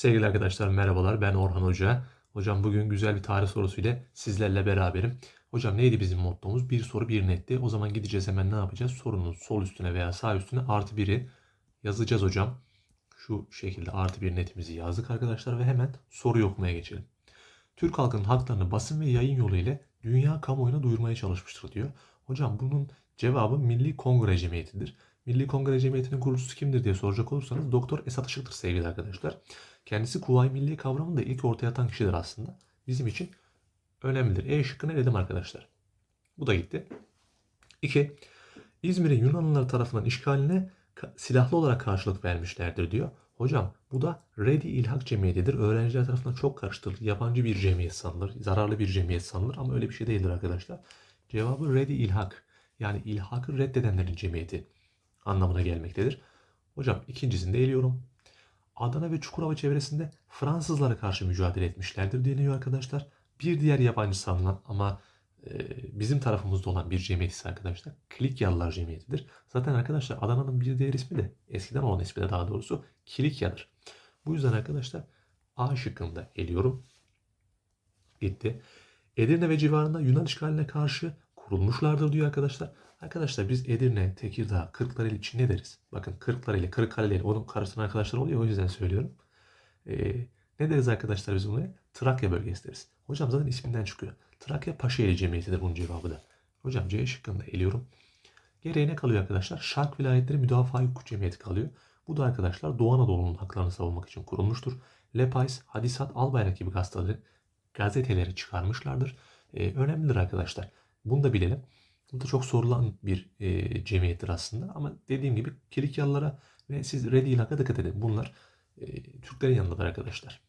Sevgili arkadaşlar merhabalar ben Orhan Hoca. Hocam bugün güzel bir tarih sorusuyla sizlerle beraberim. Hocam neydi bizim mottomuz? Bir soru bir netti. O zaman gideceğiz hemen ne yapacağız? Sorunun sol üstüne veya sağ üstüne artı biri yazacağız hocam. Şu şekilde artı bir netimizi yazdık arkadaşlar ve hemen soruyu okumaya geçelim. Türk halkının haklarını basın ve yayın yolu ile dünya kamuoyuna duyurmaya çalışmıştır diyor. Hocam bunun cevabı Milli Kongre Cemiyeti'dir. Milli Kongre Cemiyeti'nin kurucusu kimdir diye soracak olursanız Doktor Esat Işık'tır sevgili arkadaşlar. Kendisi Kuvayi Milli kavramını da ilk ortaya atan kişidir aslında. Bizim için önemlidir. E şıkkını eledim arkadaşlar. Bu da gitti. 2. İzmir'in Yunanlılar tarafından işgaline silahlı olarak karşılık vermişlerdir diyor. Hocam bu da Redi İlhak Cemiyeti'dir. Öğrenciler tarafından çok karıştırılır. Yabancı bir cemiyet sanılır. Zararlı bir cemiyet sanılır ama öyle bir şey değildir arkadaşlar. Cevabı Redi İlhak. Yani ilhakı reddedenlerin cemiyeti anlamına gelmektedir. Hocam ikincisini de eliyorum. Adana ve Çukurova çevresinde Fransızlara karşı mücadele etmişlerdir deniyor arkadaşlar. Bir diğer yabancı sanılan ama e, bizim tarafımızda olan bir cemiyet ise arkadaşlar Kilikyalılar Cemiyeti'dir. Zaten arkadaşlar Adana'nın bir diğer ismi de eskiden olan ismi de daha doğrusu Kilikya'dır. Bu yüzden arkadaşlar A şıkkında eliyorum. Gitti. Edirne ve civarında Yunan işgaline karşı kurulmuşlardır diyor arkadaşlar. Arkadaşlar biz Edirne, Tekirdağ, Kırklareli için ne deriz? Bakın Kırklareli, Kırıkkale'li onun karşısına arkadaşlar oluyor o yüzden söylüyorum. Ee, ne deriz arkadaşlar biz buna? Trakya bölgesi deriz. Hocam zaten isminden çıkıyor. Trakya Paşaeli Cemiyeti'dir bunun cevabı da. Hocam C şıkkında eliyorum. Geriye ne kalıyor arkadaşlar? Şark Vilayetleri Müdafaa Hukuk Cemiyeti kalıyor. Bu da arkadaşlar Doğu Anadolu'nun haklarını savunmak için kurulmuştur. Lepais, Hadisat, Albayrak gibi gazeteleri, gazeteleri çıkarmışlardır. Ee, önemlidir arkadaşlar. Bunu da bilelim. Bu da çok sorulan bir e, cemiyettir aslında. Ama dediğim gibi Kilikyalılara ve siz Red İlhak'a dikkat edin. Bunlar e, Türklerin yanındadır arkadaşlar.